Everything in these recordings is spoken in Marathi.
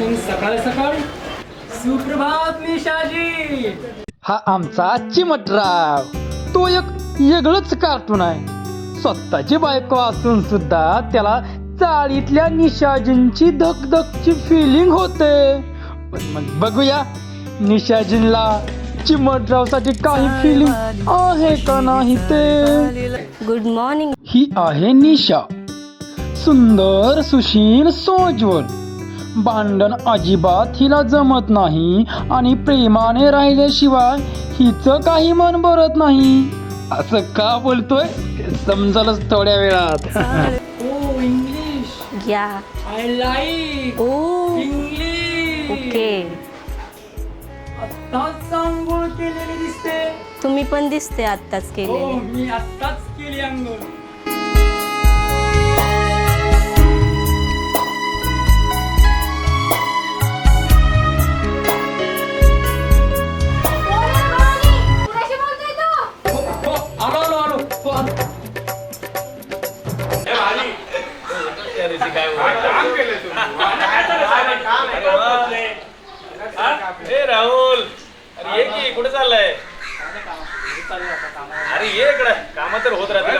दर्शन सकाळ सकाळ सुप्रभात निशाजी. हा आमचा चिमटराव तो एक वेगळंच कार्टून आहे. स्वतःची बायको असून सुद्धा त्याला चाळीतल्या निशाजींची धकधकची फिलिंग होते. पण मग बघूया निशाजींला चिमटरावसाठी काही फिलिंग आहे का नाही ते? गुड मॉर्निंग ही आहे निशा. सुंदर सुशील सोज्वल. भांडण अजिबात हिला जमत नाही आणि प्रेमाने राहिल्याशिवाय हिचं काही मन भरत नाही. असं का बोलतोय? ते समजलच थोड्या वेळात. ओ इंग्लिश. या. आय लाईक ओ. इंग्लिश. ओके. आत्ताच आंघोळ केलेली दिसते. तुम्ही पण दिसते आत्ताच हो केलेले. मी आत्ताच केली आंघोळ. ए राहुल अरे ये की कुठे चाललाय? अरे ये इकडे काम तर होत राहते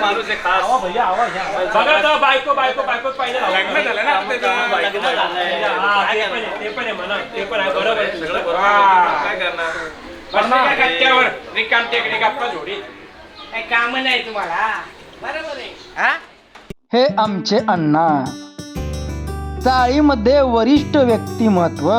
माणूस आहे खास. बघा आता बायको बायको बायको पाहिजे लग्न झालं ना. बायको ते पण आहे, ते पण आहे म्हणा. ते पण आहे बरोबर आहे. सगळं. बरोबर. आहे. काय करणार? बसले का कट्ट्यावर रिकाम टेकडी गप्पा झोडी काम नाही तुम्हाला? हा? हे आमचे अण्णा. चाळीमध्ये वरिष्ठ व्यक्तिमत्व.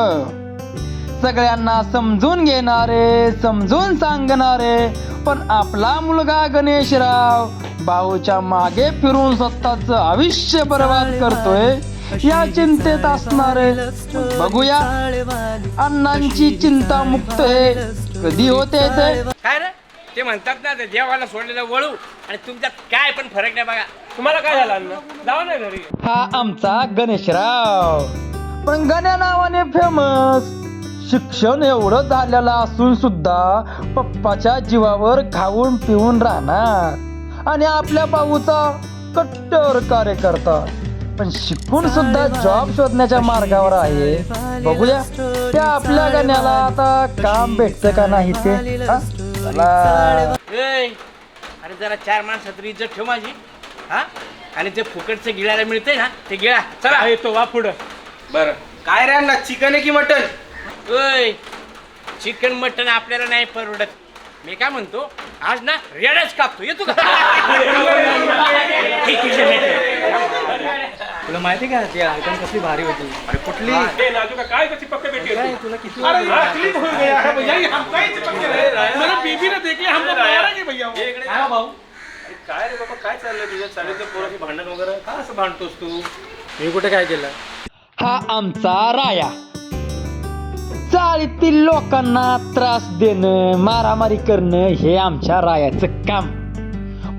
सगळ्यांना समजून घेणारे समजून सांगणारे पण आपला मुलगा गणेशराव भाऊच्या मागे फिरून स्वतःच आयुष्य बर्बाद करतोय या चिंतेत असणारे. बघूया. अण्णांची चिंता मुक्त हे कधी होते ते? काय रे? ते म्हणतात ना ते देवाला सोडलेलं वळू. आणि तुमच्यात काय पण फरक नाही बघा. तुम्हाला काय झालं अन्न जाऊ ना घरी. हा आमचा गणेशराव. पण गण्या नावाने फेमस शिक्षण एवढं झालेलं असून सुद्धा पप्पाच्या जीवावर खाऊन पिऊन राहणार. आणि आपल्या भाऊचा कट्टर कार्यकर्ता. पण शिकून सुद्धा जॉब शोधण्याच्या मार्गावर आहे. बघूया त्या आपल्या गण्याला आता काम भेटतं का नाही ते? हा? अरे जरा चार माणसात इज्जत ठेव माझी. हा? आणि ते फुकटचं गिळायला मिळते ना ते गिळा. चला. येतो वा पुढं. बरं. काय रे अण्णा चिकन आहे की मटन? ओय चिकन मटन आपल्याला नाही परवडत. मी काय म्हणतो आज ना रेडच कापतो. येतो का? ठीक आहे. तुला माहिती का ती आयटम कसली भारी होती? अरे कुठली? ए, नाजू का काय कशी पक्के बेटी होती? तुला किती अरे यार, क्लिक हो गया है भैया ये हम कहीं पक्के रहे मेरा बीबी ने देख लिया हमको मारा की भैया? वो? काय हो भाऊ? अरे काय रे बाबा काय चाललंय तुझं? चालेल ते पोराची भांडण वगैरे. काय असं भांडतोस तू? मी कुठे काय केलं? हा आमचा राया. चाळीतील लोकांना त्रास देणं मारामारी करणं हे आमच्या रायाचं काम.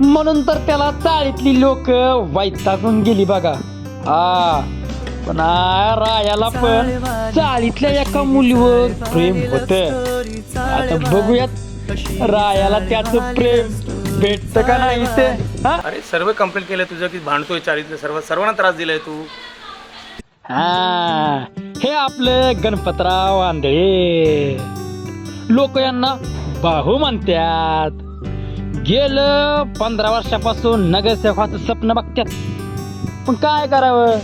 म्हणून तर त्याला चाळीतली लोक वैतागून गेली बघा. हा पण रायाला पण चाळीतल्या एका मुलीवर प्रेम होत. आता बघूयात रायाला त्याच प्रेम भेटत का नाही ते अरे सर्व कंप्लेंट केलं तुझं की भांडतोय चाळीतलं सर्व सर्वांना त्रास दिलाय तू. हा हे आपलं गणपतराव आंधळे. लोक यांना बाहू म्हणतात गेलं पंधरा वर्षापासून नगरसेवकाचं स्वप्न बघतात पण काय करावं?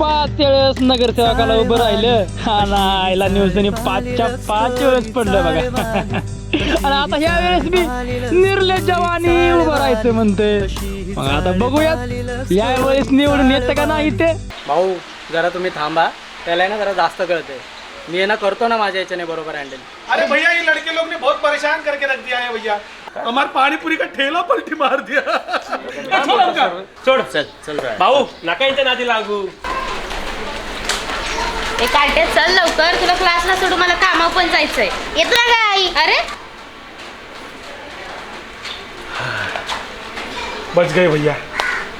पाच वेळेस नगरसेवकाला उभं राहिलं हा न्यूजने पाचच्या पाच वेळेस पडलं बघा. आणि आता ह्या वेळेस मी निर्लज्जवानी उभं राहायचं म्हणते मग आता बघूयात. या वेळेस निवडून येतं का नाही ते भाऊ जरा तुम्ही थांबा. त्याला आहे ना जरा जास्त कळतंय. मी ना करतो ना माझ्या याच्याने बरोबर हँडल अरे भैया ये लड़के लोग ने बहुत परेशान करके रख दिया है भैया. हमारे पानी पूरी का ठेला पलटी मार दिया. छोड़ उनका। सोड चल चल भाऊ नका यांच्या नादी लागू. ए चल लवकर. तुला क्लासला सोडून मला कामावर पण जायचंय. येतो ना ग आई? अरे? बच गए भैया.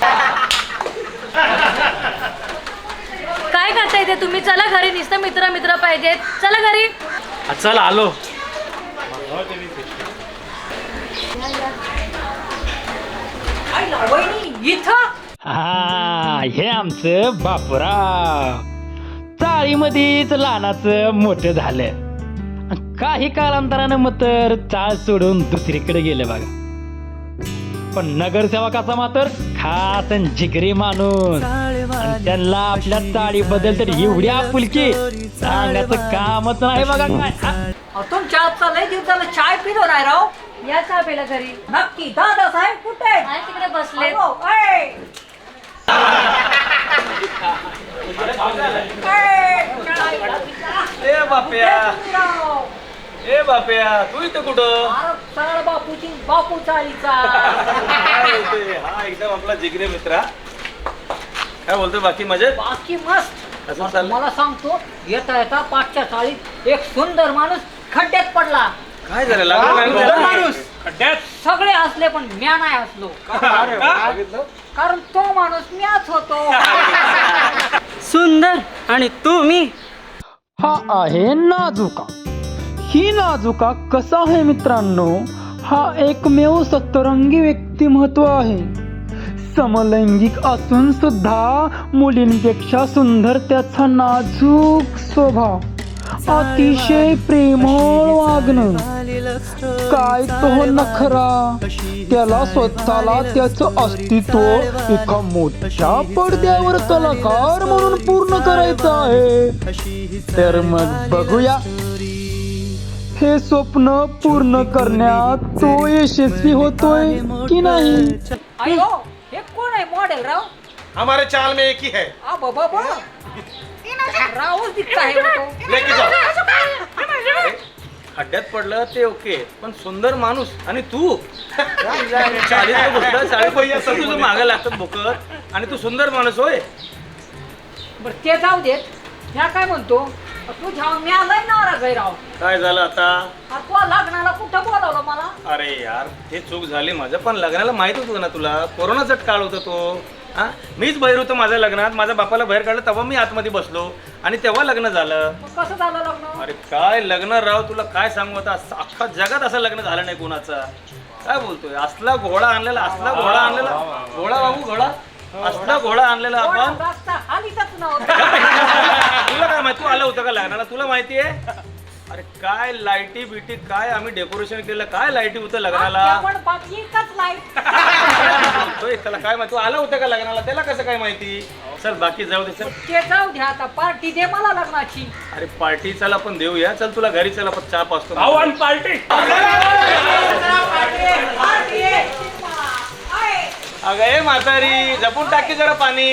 काय करताय ते तुम्ही चला घरी नुसतं मित्र मित्र पाहिजेत. चला घरी. चल आलो. हा हे आमचं बापुराव. चाळीमध्येच लहानाचं मोठं झालं काही कालांतरानं मग तर चाळ सोडून दुसरीकडे गेलं बघा. पण नगरसेवकाचा मात्र खास आणि जिगरी माणूस. आणि त्यांना आपल्या चाळीबद्दल तर एवढी आपुलकी सांगायचं कामच नाही बघा काय. हा? अहो, तुमच्या आजचा लय दिवसाला चाय पिलो नाही राव. या चहा पेला घरी. नक्की. दादा साहेब कुठे? आहे तिकडे बसले. ए बाप्या. ए बाप्या तू इथं कुठं? सरळ बापूची बापू चाळीचा. काय बोलतोय? हा एकदम आपला जिगरे मित्रा. काय बोलतोय बाकी मजेत? बाकी मस्त. असं चाललंय मला सांगतो येता येता पाठच्या चाळीत एक सुंदर माणूस खड्ड्यात पडला. काय झालं? लागलं नाही सगळे असले पण म्या नाही असलो. बघितलं? कारण तो माणूस म्याच होतो. सुंदर आणि तू मी. हा आहे नाजुका. ही नाजुका कसा आहे मित्रांनो? हा एकमेव सतरंगी व्यक्तिमत्व आहे. समलैंगिक असून सुद्धा मुलींपेक्षा सुंदर त्याचा नाजूक स्वभाव. अतिशय प्रेमळ वागणं. काय तो नखरा? त्याला स्वतःला त्याचं अस्तित्व एका मोठ्या पडद्यावर कलाकार म्हणून पूर्ण करायचं आहे. तर मग बघूया हे स्वप्न पूर्ण करण्यात तो यशस्वी होतोय की नाही? अयो हे कोण आहे मॉडेल राव? हमारे चाल में एक ही है। आ बाबा बा रावच दिसता आहे तो. लेके जाओ अरे, खड्ड्यात पडलं ते ओके पण सुंदर माणूस. आणि तू? सगळं तुझं मागं लागतात बोकत आणि तू सुंदर माणूस होय? बरं ते जाऊ देत. ह्या काय म्हणतो? तू जाऊ मी आलाय राव. काय झालं आता? तू लग्नाला कुठं बोलावलं मला? अरे यार हे चूक झाली माझं पण लग्नाला माहीत होतं ना तुला? कोरोनाचा काळ होता तो. हा? मीच बाहेर होतो माझ्या लग्नात. माझ्या बापाला बाहेर काढलं तेव्हा मी आतमध्ये बसलो. आणि तेव्हा लग्न झालं. मग कसं झालं लग्न? अरे काय लग्न राव तुला काय सांगू आता? असं- अख्खा जगात असं लग्न झालं नाही कोणाचा. काय बोलतोय? असला घोडा आणलेला असला घोडा आणलेला. घोडा बाबू घोडा. असला घोडा आणलेला आपण. तुला काय माहिती तू आलं होतं का लग्नाला? तुला माहिती आहे? अरे काय लाईटी बिटी काय आम्ही डेकोरेशन केलं काय लाईटी होतं लग्नाला? पण त्याला काय माहिती तू आला होता का लग्नाला? त्याला कसं काय माहिती? चल बाकी जाऊ दे चल. ते जाऊ द्या आता. पार्टी दे मला लग्नाची. अरे पार्टी चला आपण देऊया. चल तुला घरी चला आपण चहा पाचतो पार्टी. अगं ए म्हातारी जपून टाकी जरा पाणी.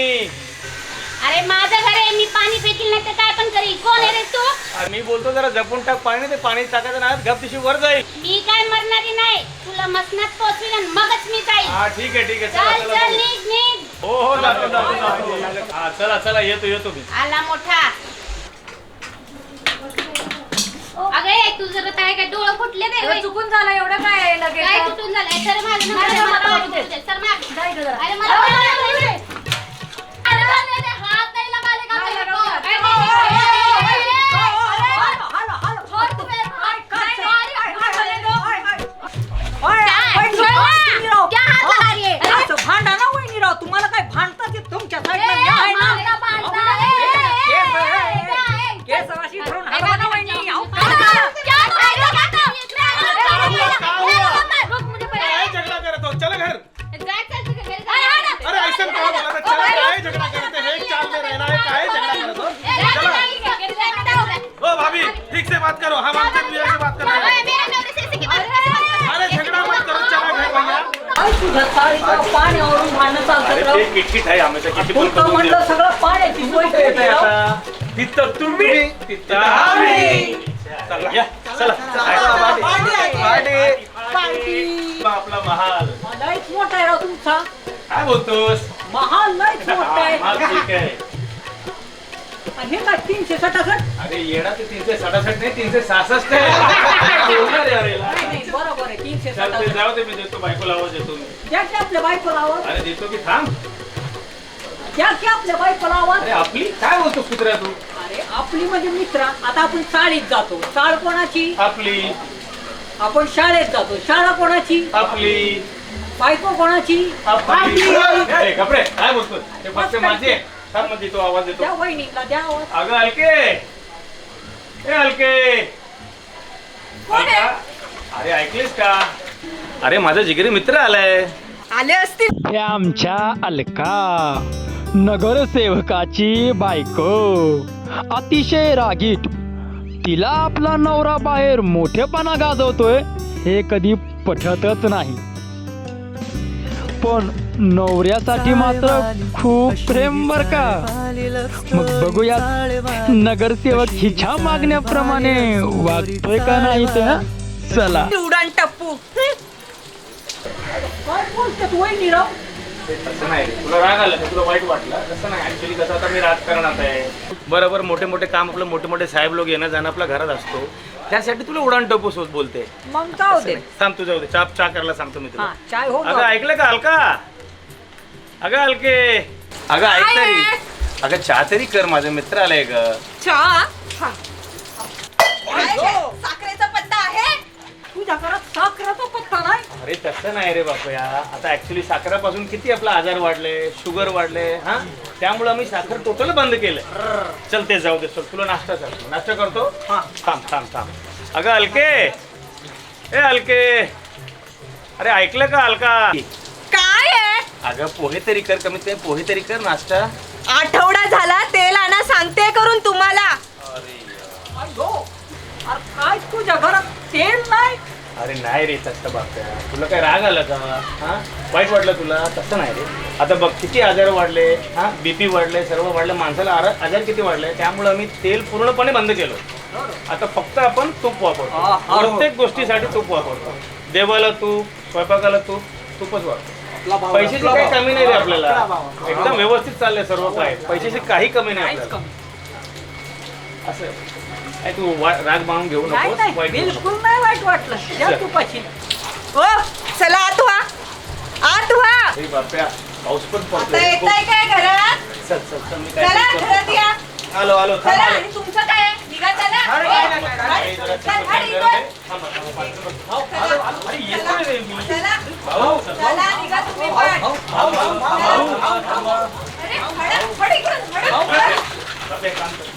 अरे माझं घर आहे मी पाणी पेतील नाही तर काय पण करील. कोण आहे रे तू? अरे मी बोलतो जरा जपून टाक पाणी ते पाणी टाकायचं ना गप तिशी वर जाईल मी काय मरणारी नाही. तुला मसनात आणि मगच मी जाईल हा ठीक आहे ठीक आहे. चला चल चला चल जाऊ. निघ निघ. हो हो जातो जातो जातो. हा चला चला येतो येतो मी. आला मोठा. अगं ए, तुझं तर काय काय डोळं फुटले नाही होय? चुकून झालं एवढं काय आहे लगेच काय कुठून झालंय सर माझं अरे, मला वाटू दे. सर माग जा इकडं जरा. अरे मला वाटू दे. अरे मला नाही दे. हात नाही लावायला का नाही तुला? लावणार. काय नाही. ए, ए, ए, ए, ए. Hello, hello, hello. छोड तू मेरे को. काय, काय, नाही, काय, नाही, काय, नाही, काय, नाही. काय, काय. ओय, काय? वहिनी, छोड ना. तुम्ही राव. क्या हात लगा रही है? अरे, असं भांडा ना वहिनीराव तुम्हाला काय भांडतात ते तुमच्या साईडला मी आहे ना. मला बांधता. ए, ए, ए, केस, ए, ए, ए, ए, ए, केस अशी धरून हलवा ना अरे, वहिनी. अरे, अहो, अरे, काय झालं? काय झगड़ा करत हो चला घर अरे ऐसा बोला था चला काय झगड़ा करते चाल में रहना है काय झगड़ा करत हो चला ओ भाभी ठीक से बात करो हम आपसे से बात कर रहे हैं अरे झगड़ा मत करो चला घर भैया काय पाण्यावरून राव. किटकिट आहे आम्ही किती तू तर म्हणलं सगळं पाण्याची सोय राव. तिथं तुम्ही तिथं आम्ही चला या आपला महाल. लयच मोठा आहे राव तुमचा. काय बोलतोस? महाल लयच मोठा आहे. महाल ठीक आहे. आणि हे काय तीनशे सटासट? अरे येडा ते तीनशे सडासष्ट नाही तीनशे सहासष्ट आहे. बोलणार यार याला. नाही नाही बरोबर आहे तीनशे चल ते सटासट. जाऊ दे मी देतो बायकोला आवाज देतो मी द्या की आपल्या बायकोला आवाज. अरे देतो की थांब. द्या की आपल्या बायकोला आवाज. अरे आपली? काय बोलतो कुत्र्या तू? अरे आपली म्हणजे मित्र आता आपण शाळेत जातो. शाळा कोणाची? आपली. आपण शाळेत जातो. शाळा कोणाची? आपली. बायको कोणाची? ए, कपडे काय बोलतो ते फक्त माझे थांबमध्ये तो आवाज द्या देतो वहिनीला द्या आवाज. अगं अलके ए अलके अलका? अरे ऐकलीस का? अरे माझा जिगरी मित्र आलाय. आले असतील. हे आमच्या अलका नगरसेवकाची बायको. अतिशय रागीट. तिला आपला नवरा बाहेर मोठेपणा गाजवतोय हे कधी पटतच नाही. पण नवऱ्यासाठी मात्र खूप प्रेम बर का? मग बघूयात नगरसेवक हिच्या मागण्याप्रमाणे वागतोय का नाही ते? चला. उडान टप्पू. तुला राग आला तुला वाईट वाटलं? तसं नाही. ऍक्च्युली कसं आता मी राजकारणात आहे. बरोबर मोठे मोठे काम आपलं मोठे मोठे साहेब लोक येणं जाणं आपल्या घरात असतो. त्यासाठी तुला उडान टप्पू सोबत बोलते. मग जाऊ दे. थांब तुझ्या होते चाप चा करायला सांगतो मी तुला. हा चाय हो अगं ऐकलं का अलका अगं अलके अगं ऐक तरी. अगं चहा तरी कर माझा मित्र आलाय ग. साखरेचा पत्ता आहे. तुझ्या घरात साखरेचा पत्ता नाही? अरे तसं नाही रे बापया आता ऍक्च्युली साखरापासून किती आपला आजार वाढले शुगर वाढले हा? त्यामुळे आम्ही साखर टोटल बंद केलं चल ते जाऊ दे चल तुला नाश्ता करतो नाश्ता करतो? हा. थांब थांब थांब. अगं अलके! ए अलके! अरे ऐकलं का अलका? काय आहे? अगं पोहे तरी कर कमीत कमी पोहे तरी कर नाश्ता. आठवडा झाला तेल आणा सांगते करून तुम्हाला. काय तुझ्या घरात तेल नाही? अरे नाही रे तसं बापया तुला काय राग आला का? हा? वाईट वाटलं तुला? तसं नाही रे. आता बघ किती आजार वाढले हा? बीपी वाढले सर्व वाढलं माणसाला आरा- आजार किती वाढले त्यामुळे आम्ही तेल पूर्णपणे बंद केलं. आता फक्त आपण तूप वापरतो. प्रत्येक गोष्टीसाठी तूप वापरतो. देवाला तूप स्वयंपाकाला तूप तूपच वापरतो. पैशाची काही कमी नाही रे आपल्याला. एकदम व्यवस्थित चाललंय सर्व काय पैशाची काही कमी नाही आपल्याला. असं काय तू वा- राग बांधून घेऊ नाही नको नाही वाईट घेऊ नको. बिलकुल नाही वाईट वाटलं या चल. तुपाशी हो चला आत व्हा आत व्हा अरे पाऊस पण आता पडतोय येताय काय घरात चल चल चल मी काय चला करतो. घरात या आलो आलो थांब चला आलो आणि तुमचं काय आहे? निघा चला अरे, हो. काय नाही, काय नाही. चल, जरा चल, जरा इकडं. दे. थांब, थांब, थांब, थांब. हाव, आलो, आलो. अरे येतोय रे मी चला भाऊ चला निघा तुम्ही पण अरे फडक फडक, फडक. काम कर. तुझे हालतील ते गेला रे. बाहेरची पिऊन टाकी ए, भैया, इथं पाणीपुरी विकायला चाललंय का? चल करायचं. जे राहिलंय न पुरं राहिलंय ए, काय पाणी? अरे उलटी हिलय काय हिलय आधी तो आधी तो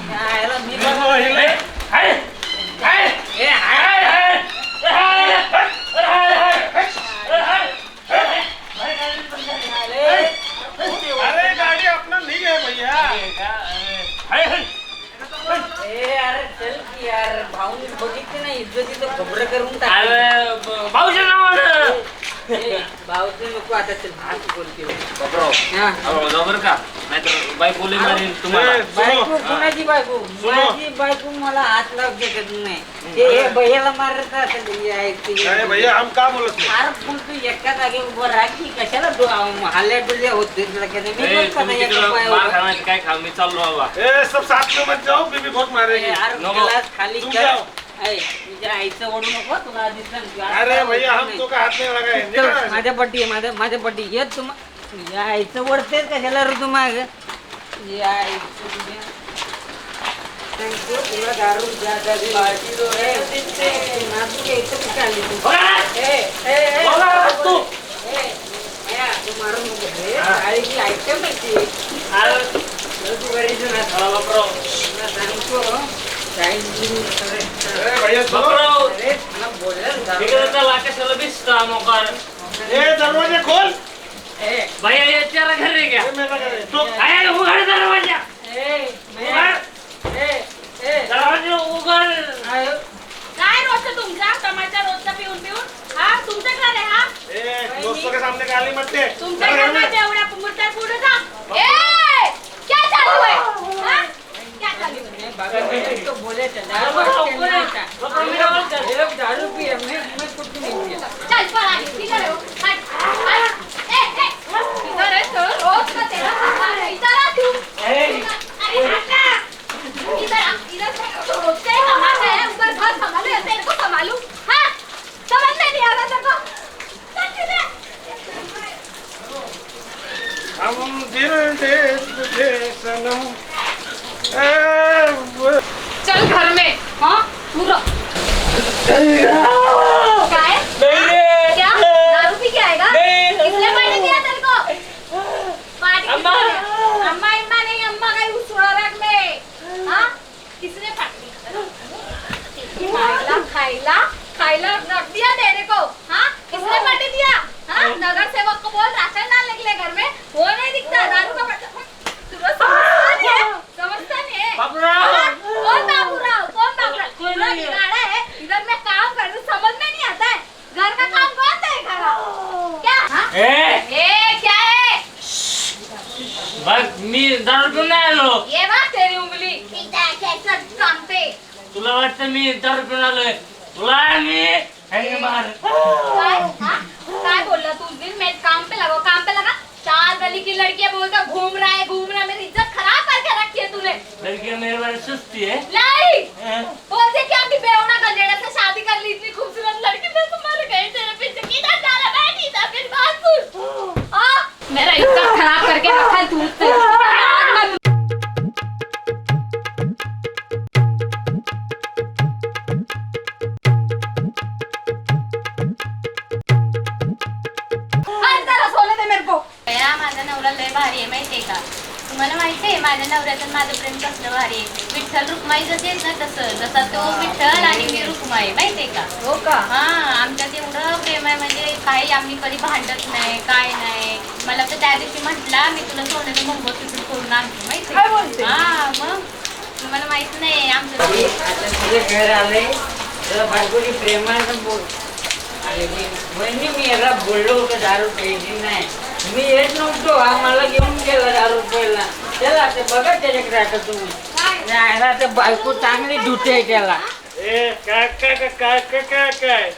भाऊनी बघितली नाही इज्जतीचं खबर करून टाक भाऊच्या नावानं हा. बरोबर का नाहीतर बाई बोले मारेन तुम्हाला बायको कोणाची बायको माझी बायको मला हात लावू शकत नाही ते हे भैयाला मारत असेल अरे भैया हम क्या बोलत थे? अरे पण तू एका जागी उभं राहा की कशाला डुल्या होते काय खा मी चाललो बाबा ए सब साथ में मत जाओ बीबी बहुत ए, मारेगी अरे नको. ग्लास खाली जाओ. आईचं ओढू नको तुला. अरे भैया हम तो का हाथ नहीं लगाए चल, निकल माझ्या पट्टी माझ्या माझ्या पट्टी येत तुम या आईचं ओढतेच कशाला ऋतू माग या आईचं तुला दारू. ए, ए, नाजूक आहे, इथं कुठे आली तू? तू. ए, या, तू मारू नको. ए, काळीची item आहे ती. चल, तू घरी जा ना. तुला सांगतो, काळीची सगळे- ए भैया सुनो बापराव अरे, मला बोलायला दारू तिकडे चला कशाला बिसता मोकार दरवाजे खोल भैया याच्या घरी घ्या ये मेरा घर है। तो काय उघड दरवाजा ए, उघड ए, ए, दरवाजा उघड आयो. काय रोजचं तुमचा टमाटर रोजचा पिऊन पिऊन हा तुमचं घर आहे हा ए दोस्तों के सामने गाली मत दे तुमच्या मेरे घर में- घरात एवढ्या मुर्त्या पुढे जा ए क्या चालू है हा? क्या चालू है बाबा, मैं तो बोले थे, दारू बाबा, वाटते ऊपर नहीं है. था. बाबा, मेरा वाला ये लोग दारू पिए, मैं मैं कुछ नहीं पिया. चल पळा दिल दे तुझे सनम ए, वो- चल घर में हाँ पूरा क्या है क्या दारू पी के आएगा किसने पानी दिया तेरे को पानी अम्मा अम्मा अम्मा नहीं अम्मा का उस रख ले हाँ किसने पानी खाइला खाइला खाइला रख दिया तेरे को हाँ किसने पानी दिया हाँ नगर सेवक को बोल राशन डालने के लिए घर में वो नहीं दिखता दारू का पट- तुझे समझता नहीं है समझता नहीं है हाँ, कौन बाबूराव कौन बाबूराव पूरा बिगाड़ा है इधर मैं काम कर रही हूँ समझ में नहीं आता है घर का काम कौन देखेगा क्या? हाँ? ए! ए क्या है? बघ मी दारू पिऊन नाही आलो ये बात तेरी उंगली। इधर कैसा काम पे? तुला वाटतं मी दारू पिऊन आलोय तुला मी हँग मार लड़कियाँ बोलता घूम रहा है घूम रहा है मेरी इज़्ज़त खराब करके रखी है तूने। लड़कियाँ मेरे बारे सुस्ती है। नहीं। बोलते क्या कि कर गंजेड़ा से शादी कर ली इतनी खूबसूरत लड़की मैं तुम्हारे गई तेरे पीछे। किधर जा रहा बैठी था फिर बात सुन। हाँ मेरा इज़्ज़त नवऱ्याचं माझं प्रेम कसलं भारी आहे. विठ्ठल रुक्माई जसे आहेत ना तसं जसा तो विठ्ठल आणि मी रुक्माई माहितीये का? हो का? हा आमच्यात एवढं प्रेम आहे म्हणजे काही आम्ही कधी भांडत नाही काय नाही. मला तर त्या दिवशी म्हटला मी तुला सोन्याचं तिथून करून आणतो माहिती काय बोलते? हा मग? तुम्हाला माहीत नाही आमचं आता तुझे घर आले तर बायकोची प्रेमानं बोल. अरे मी म्हणजे मी याला बोललो होतो दारू प्यायची नाही. मी येत नव्हतो हा मला घेऊन गेला दारू प्यायला. त्याला ते बघा त्याच्याकडे आता तुम्ही नाही, आता बायको चांगली धुते त्याला. ए काय काय काय काय काय काय काय?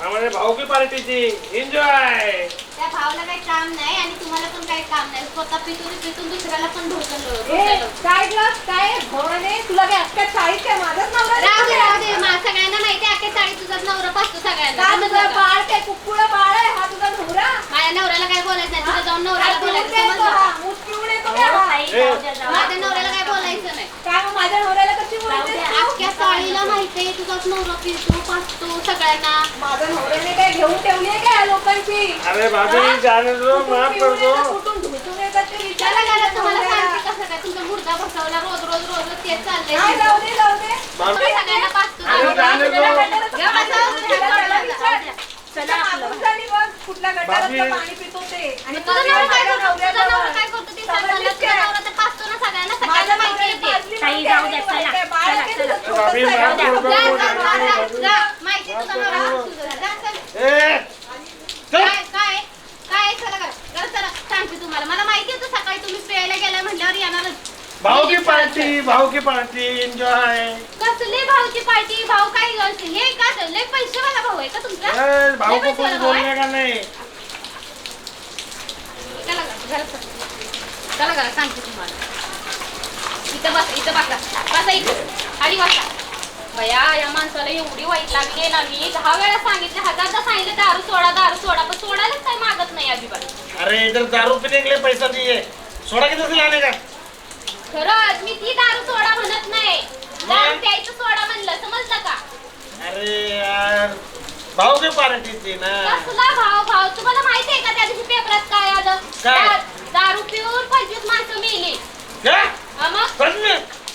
आम्हाला भाऊकी पार्टीची. एन्जॉय त्या भावाला काही काम नाही आणि तुम्हाला पण काही काम नाही. स्वतः पितून पितून दुसऱ्याला पण ए, काय ग? काय? घोडणे तुला काय अक्का चाळीस काय माझाच नवरा राहू दे राहू दे? मा- सगळ्यांना माहिती आहे अख्ख्या चाळीस तुझाच नवरा पाचतो सगळ्यांना. का तुझा? बाळ काय? कुक्कुळ बाळ आहे हा तुझा नवरा? माझ्या नवऱ्याला काय बोलायचं नाही. तुझं जाऊन नवऱ्याला काय बोलायचं पिऊन हा? हा? माझ्या नवऱ्याला काय बोलायचं नाही. काय मग माझ्या नवऱ्याला कशी बोलते? अख्ख्या चाळीला माहितीये तुझाच नवरा पितो पाचतो सगळ्यांना. माझ्या नवऱ्याने काय घेऊन ठेवली आहे काय लोकांची? अरे दो माफ कर पिऊन दो येतं, कुठून धुतून येतात ते विचारा त्याला माझ्या घरात तुम्हाला. सांगते कसं काय तुमचा मुर्दा बसवला रोज रोज रोज रोज तेच चाललंय. जाऊ दे जाऊ दे. भाभी सगळ्यांना पाचतो अरे घ्या बसा. चालली बघ कुठल्या बाबी. गटारातलं पाणी पितो ते. आणि तुझा नवरा काय माझ्या करतो तुझा नवऱ्याजवळ. नवरा काय करतो ते सांग मला? तुझा नवरा तर पाचतो ना सगळ्यांना? माझ्या सगळ्यांना माहिती आहे पाजली ताई, म्हणते जाऊ आणि द्या, बाई चला, काय बाळ चला, आहे चला. तुझं बाबी, छोटंसं माफ आहे. कर दो. जा, जा, जा, जा, जा. माहिती आहे तुझा नवरा तुझं. जा, चल. ए चल. काय काय काय चला करा चला, चला. सांगते तुम्हाला. मला माहिती होतं सकाळी तुम्ही प्यायला गेला म्हटल्यावर येणारच. भाऊकी पार्टी भाऊकी पार्टी. एन्जॉय कसली भाऊची पार्टी भाऊ काय हे का लय पैसेवाला भाऊ आहे का तुमचा? भाऊ लय को पैसेवाला कुछ भाऊ आहे? का नहीं? चला घरात चला. चला घरात सांगते तुम्हाला. इथं बसा इथं बसा. बसा इथं. खाली बसा. बया या माणसाला एवढी वाईट लागली ना मी दहा वेळा सांगितलं हजारदा सांगितलं दारू सोडा दारू सोडा. पण सोडायलाच काही मागत नाही अजिबात. अरे इधर दारू पीने के लिए पैसा दिए सोडा किधर से लाने का? खरंच मी ती दारू सोडा म्हणत नाही. दारू प्यायचं सोडा म्हणलं समजलं का? अरे यार भाऊ की पार्टी थी ना. कसला भाव भाव? तुम्हाला माहिती आहे का त्या दिवशी पेपरात काय आलं? काय? दा- दारू पिऊन पंचवीस माणसं मेली. क्या? हा मग?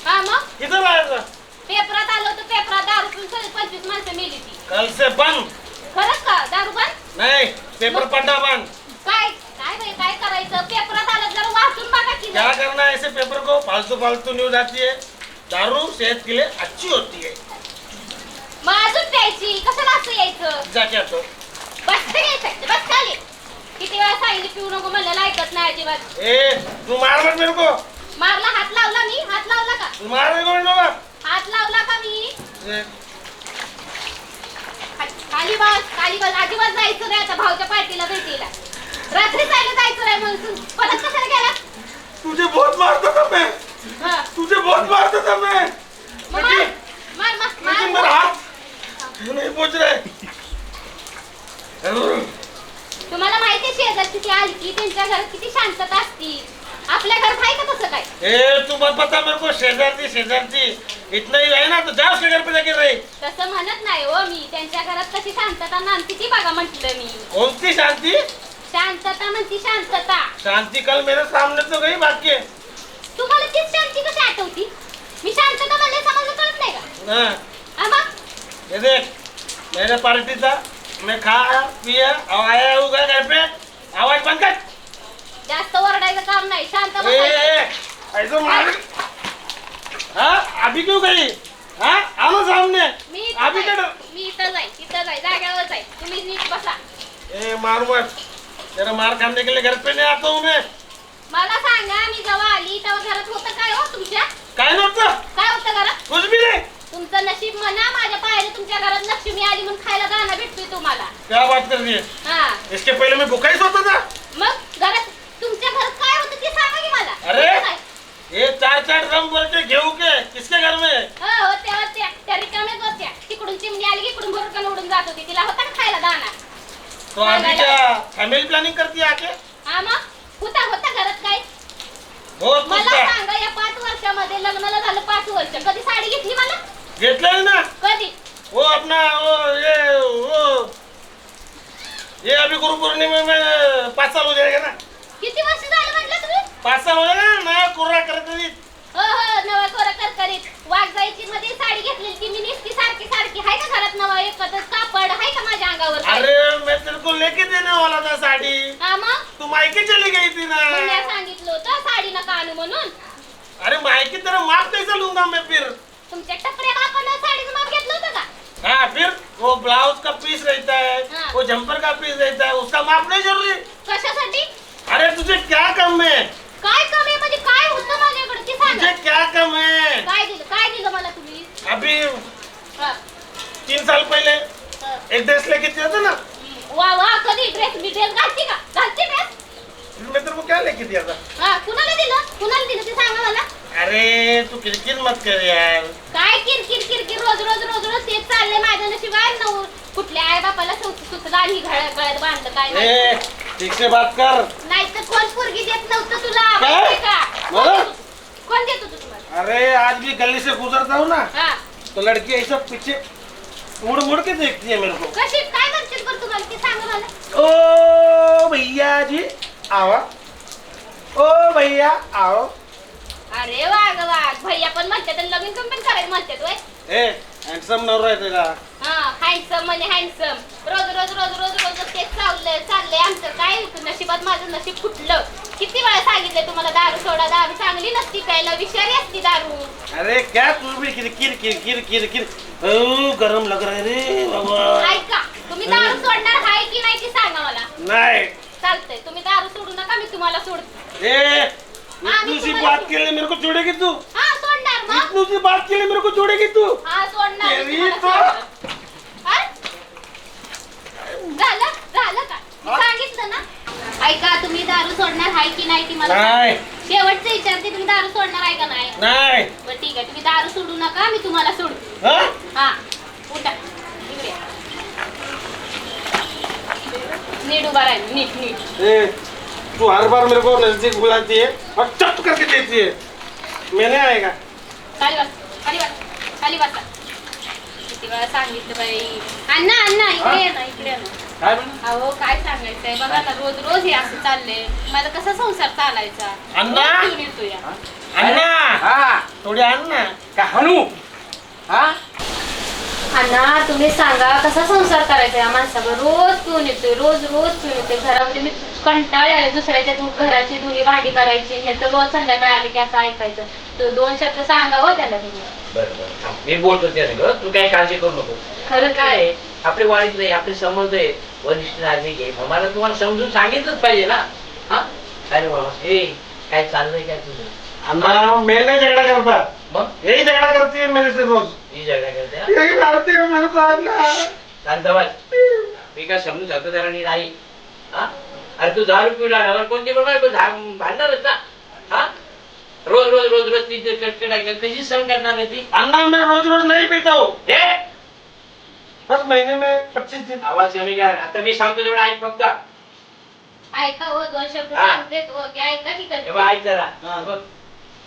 हा मग? पेपरात आलं होतं पेपरात दारू पिऊन सगळी पंचवीस माणसं मेली ती. बंद खरंच का? दारू बंद नहीं पेपर पढ़ना बंद काय? काय बाई काय करायचं? पेपरात आलं जरा वाचून बघा की क्या जरा. करना है ऐसे पेपर को? फालतू फालतू न्यूज आती है। दारू सेहत के लिए अच्छी होती है। मग अजून प्यायची कशाला असं यायचं? जा क्या तो बस घ्यायचं बस खाली. किती वेळा सांगितलं पिऊ नको म्हणलेलं ऐकत नाही अजिबात. ए तू मार मत मेरे को. मारला हात लावला मी हात लावला का? तू मार मेरे को. बाबा हात लावला का मी? ए, खाली बस खाली बस. अजिबात जायचं नाही आता भाऊच्या पार्टीला भेटीला. रात्री जायला जायचं नाही म्हणून तू परत कशाला गेला तुझे बहुत मारता था मैं. तुझे बहुत मारता था मैं। मार मार मार लेकिन मार मेरा हाथ। नहीं पहुंच रहे। तुम्हाला माहिती आहे शेजारची की त्यांच्या घरात किती शांतता असती. आपल्या घरात आहे का तसं काय? ए मेरे को इतना ही आहे ना तो जाओ उसके घर पे जाके रही. तसं म्हणत नाही हो मी. त्यांच्या घरात कशी शांतता नांदती ती बघा म्हटलं मी. कौन सी शांति? शांतता म्हणती शांतता. शांति कल मेरे सामने तो गई बाकी है. तुम्हाला तीच शांती कशी आठवती? मी शांतता म्हणजे समजलं कळत नाही का? हाँ, हा मग? ये देख मेरे पार्टी था मैं खाया पिया आया हूँ घर घर पे? आवाज बंद कर. जास्त ओरडायचं काम नाही शांत ए, बसायचं. ए, ऐसे मार. हाँ? अभी क्यों गई हाँ? आओ सामने मी अभी इथं तो जाईन, मी इथं जाईल इथं जाईल जाग्यावर जाईल तुम्ही नीट बसा. ए मार मत तेरा मार खाने के लिए घर पे नहीं आता हूँ मैं मला सांगा मी जेव्हा आली तेव्हा घरात होतं काय हो तुमच्या? काय नव्हतं? काय होतं घरात? कुछ भी नहीं तुमचं नशीब म्हणा माझ्या पायाने तुमच्या घरात लक्ष्मी आली म्हणून खायला गाणं भेटतोय तुम्हाला. क्या बात कर रही है. हा इसके पहले मैं भूखा ही सोता था मग घरात तुमच्या घरात काय होतं ते सांगा की मला. अरे! काय? ये चार चार ड्रम भर के घेऊ के? किसके घर में? हो होत्या होत्या त्या रिकाम्याच होत्या. तिकडून चिमणी आली की इकडून भरकन उडून जात होती. तिला होता का खायला दाना तो अभी क्या फैमिली प्लानिंग करती है आके. हा मग? होता होता घरात काय? कुछ मला था सांगा या पाच वर्षामध्ये लग्नाला झालं पाच वर्ष. कधी साडी घेतली मला? घेतलं ना? कधी? वो अपना वो ये वो ये अभी गुरु पूर्णिमा में पाँच साल हो जाएगा ना? किती वर्ष झालं म्हटलं तुम्ही? पाँच साल हो जाएगा ना? कुर्रा करते थी हो हो नवा कोरा करकरीत. वाघ जायची मध्ये साडी घेतलेली ती मी नेसती सारखी सारखी. हाय का घरात नवा एकच कापड? हाय का माझ्या अंगावर? अरे मैं तेरे को लेके देने वाला था साड़ी. हा मग? तू मायके चली गई थी ना. सांगितलं होतं साडी नका आणू म्हणून. अरे मायके तेरा माप कैसे लूंगा मैं फिर. तुमच्या टपऱ्या बापानं साडीचं माप घेतलं होतं का? हाँ फिर. वो ब्लाउज का पीस रहता है. हाँ। वो जंपर का पीस रहता है उसका माप नहीं जरूरी. कशासाठी? अरे तुझे क्या कम है काय होतं तुझे क्या कम है? काय दिलं? काय दिलं मला तुम्ही? अभी हा, तीन साल पहले. हा. एक ड्रेस लेके दिया था ना वा वा कधी ड्रेस बी ड्रेस घालते का? घालते ड्रेस मैं तेरे को क्या लेके दिया था हा कुणाला दिलं? कुणाला दिलं? ते सांगा मला. अरे तू किरकिर मत कर यार. काय किरकिर किरकिर? रोज रोज रोज रोज तेच चाललंय माझ्या नशिबाय नऊ कुठल्या आई बापाला सुच- सुचलं आणि ही गळ्यात बांधलं काय माहिती. ए ठीक से बात कर. नाही तर कोण पोरगी देत नव्हतं तुला. काय? माहितीये का? मला? देत होतं तुम्हाला. अरे आज भी गली से गुजरता हूँ ना हा. तो लड़की ऐसा पीछे मुड़ मुड़ के देखती है मेरे को। कशी? काय म्हणतील बरं तुम्हाला? ते सांगा मला. ओ भैया जी आओ. ओ भैया आओ. अरे वाघ वाघ भैया पण म्हणते तर लग्न पण करायचं म्हणतात वय ए हँडसम नवरा आहे तेरा हा. हँडसम म्हणजे हँडसम रोज रोज रोज रोज रोज तेच चाललंय चाललंय. आमचं काय नशिबात माझं नशीब फुटलं. किती वेळा सांगितलंय तुम्हाला दारू सोडा दारू चांगली नसती प्यायला विषारी असती दारू. अरे क्या तू भी किरकिर किरकिर किरकिर ओ, गरम लग रहा है रे बाबा. ऐका तुम्ही दारू सोडणार हाय की नाही ते सांगा मला. नहीं. चालतंय तुम्ही दारू सोडू नका मी तुम्हाला सोडते. ए इतनी सी तुम्हारा- बात के लिए मेरे को छोड़ेगी तू? हा सोडणार मग. इतनी सी बात के लिए मेरे को छोड़ेगी तू? हा सोडणार मी तेरी तुम्हाला तो- सोडणार. झालं झालं का मी सांगितलं ना. ऐका तुम्ही दारू सोडणार हाय की नाही ती मला नाही. शेवटचं विचारते तुम्ही दारू सोडणार आहे का नाही? नहीं. बरं ठीक आहे. तुम्ही दारू सोडू नका मी तुम्हाला सोडू हाँ? हा. उठा. इकडे. या. नीट उभा राहा नीट नीट. ए, तू हर बार मेरे को नजदीक बुलाती है और चप करके देती है। मैंने आएगा। खाली बस खाली बस खाली बसा. किती वेळा सांगितलं बाई. अण्णा अण्णा इकडे ये ना इकडे ये ना. काय म्हणा अहो काय सांगायचंय? बघा ना रोज रोज हे असं चाललंय. माझा कसा संसार चालायचा? अण्णा! रोज घेऊन येतो या. अन्ना हा. थोडी ना का हनू? हा? अण्णा तुम्ही सांगा कसा संसार करायचा या माणसावर? रोज पिऊन येतोय रोज रोज पिऊन येतोय. घरामध्ये मी कंटाळे आले दुसऱ्याच्या घराची धुणी भांडी करायची ह्याचं रोज संध्याकाळी आले की असं ऐकायचं. तर दोन शब्द सांगावं त्याला तुम्ही. बरं बरं. मी बोलतो त्याने ग. तू काही काळजी करू नको. खरं काय? आहे, आपली वाढीत आहे आपली समज आहे. वरिष्ठ नागरिक आहे. मग मला तुम्हाला समजून सांगितलंच पाहिजे ना. हा? अरे बाबा ए काय चाललंय काय तुझं? अन्ना मैं नहीं झगड़ा करता. मग? यही झगड़ा करती है मेरे से रोज. ही झगडा करते हा? यही मारती है मेरे को अन्ना शांत बस. मी काय समजून सांगतो त्याला नी नाही हा? अरे तू दारू पिऊ लागला कोणती बरोबर भांडणारच ना. हा? रोज रोज रोज रोज ती कटके टाकल्या कशी सहन करणार आहे ती? अन्ना मैं रोज रोज नहीं पीता हूँ. हे? बस महीने में पच्चीस दिन. आवाज कमी आता मी सांगतो तेवढं ऐक फक्त. ऐका हो दोन शब्द हा. हो की ऐका की हे बघ, ऐक जरा. बघ.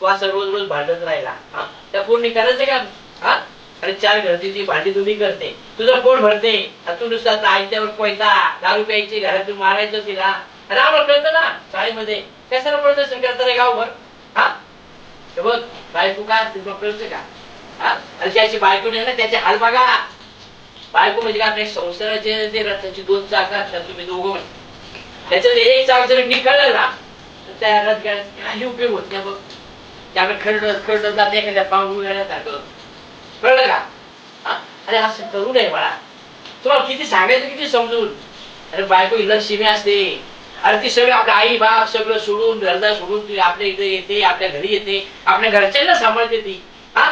तू असं रोज रोज भांडत राहिला. हा? त्या पूर्ण करायचं का? हा? अरे चार घरची ती भांडी तुम्ही करते. तुझं पोट भरते. तू नुसता आयत्यावर पैसा दारू प्यायची घरातून मारायचं तिला. अरे आम्हाला कळतं ना शाळेमध्ये. कशाला प्रदर्शन करतं रे गावभर. हा? हे बघ बायको का? असते तुला कळतं का? हा? अरे त्याची बायको नाही ना त्याचे हाल बघा. बायको म्हणजे का आपल्या संसाराचे जे रथाची दोन चाक असतात तुम्ही दोघं. त्याच्यात एक चाक जर निघालं ना तर त्या रथ काही उपयोग होत नाही बघ. त्याकडे खरडत खरडत जाते एखाद्या पाहून गेल्यासारखं कळलं का? हा? अरे असं करू नये मला तुम्हाला किती सांगायचं किती समजून? अरे बायको ही लक्ष्मी असते. अरे ती सगळं आपल्या आई बाप सगळं सोडून घरदार सोडून ती आपल्या इथे येते आपल्या घरी येते आपल्या घरच्यांना सांभाळते ती. हा?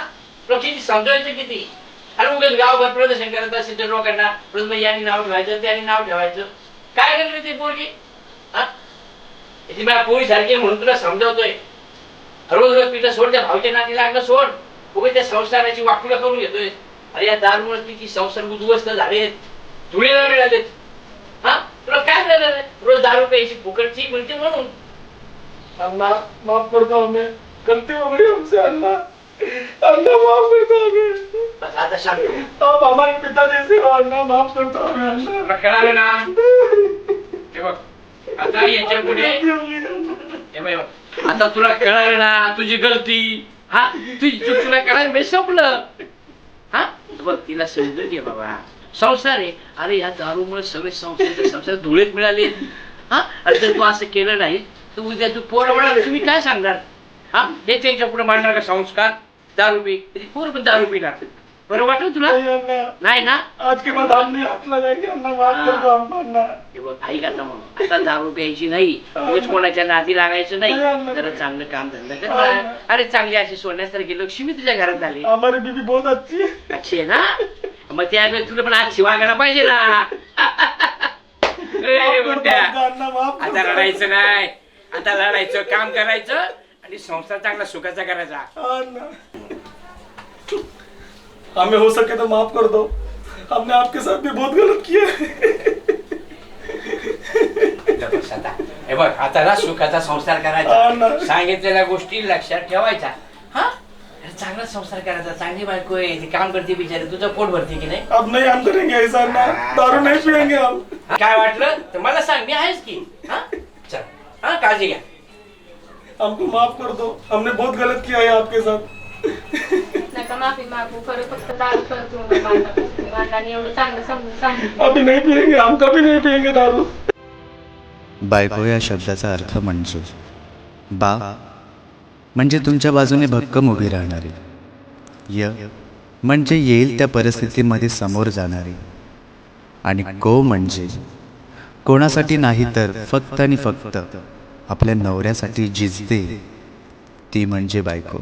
तुला किती समजायचं किती? अरे उगाच गावभर प्रदर्शन करत असेल तर लोकांना. मग यांनी नाव ठेवायचं त्यांनी नाव ठेवायचं. काय करते ती पोरगी? हा? ती मला पोळी सारखी म्हणून तुला समजावतोय. रोज रोज पिठं सोड त्या भावच्या नाती लागलं सोड. उभे त्या संसाराची वाकुळं करून घेतोय. अरे या दारूमुळे किती संसार उद्ध्वस्त झालेत. धुळेला मिळालेत हा? तुला काय झालं रोज दारू प्यायची फुकटची मिळते म्हणून. अल्लाह माफ कर दो हमें गलती हो गई हमसे अल्लाह अल्लाह माफ कर दो हमें बस आता आप हमारे पिता जैसे हो अल्लाह माफ कर दो हमें अल्लाह ना. हे बघ आता याच्यापुढे हे बघ, हे बघ. आता तुला कळालं ना तुझी गलती. हा तुझी तुला कळालं बे संपलं. हा? बघ तिला समजून घे बाबा. संसार आहे. अरे ह्या दारूमुळे सगळे संसार संसार धुळेत मिळाले. हा? अरे जर तू असं केलं नाही तर उद्या तू पोरं म्हणाल तुम्ही काय सांगणार? हा? हे त्यांच्या पुढे मांडणार का संस्कार? दारू पी. पोरं पण दारू पिणार. बरं वाटलं तुला? नहीं ना? आज के बाद हम नहीं हाथ लगाएंगे अल्लाह माफ कर दो हम अल्लाह हे बघ ऐक आता मग आता दारू प्यायची नाही. उगाच कोणाच्या नादी लागायचं नाही. जरा चांगलं काम धंदा कर. ना. अरे चांगली अशी सोन्यासारखी लक्ष्मी तुझ्या घरात झाली हमारी बहुत अच्छी है अच्छी आहे ना? मग त्या तुला पण आज वागायला पाहिजे ना. ए, मोठ्या. अल्लाह माफ कर आता लढायचं नाही. आता लढायचं काम करायचं आणि संसार चांगला सुखाचा करायचा. हमें हो सके तो माफ कर दो। हमने आपके साथ भी बहुत गलत किया आता हे बघ आता ना सुखाचा संसार हा करायचा ना. सांगितलेल्या गोष्टी लक्षात ठेवायच्या. हा? अरे चांगला संसार करायचा. चांगली बायको आहे ती काम करते बिचारी. तुझं पोट भरते की नाही? अब नहीं हम करेंगे ऐसा ना. दारू नहीं पियेंगे हम काय वाटलं? तर मला सांग मी आहेच की. हा? चल. हा काळजी घ्या. हमको माफ कर दो. हमने बहुत गलत किया है आपके साथ. माफी मागू खरं फक्त दारू करतो मांडाने एवढं चांगलं समजून सांगितलं. अभी नहीं पियेंगे हम कभी नहीं पियेंगे दारू. बायको या शब्दाचा अर्थ म्हणजे बा म्हणजे तुमच्या बाजूने भक्कम उभी राहणारी. य म्हणजे येईल त्या परिस्थितीमध्ये समोर जाणारी. आणि को म्हणजे कोणासाठी नाही तर फक्त आणि फक्त आपल्या नवऱ्यासाठी झिजते ती म्हणजे बायको.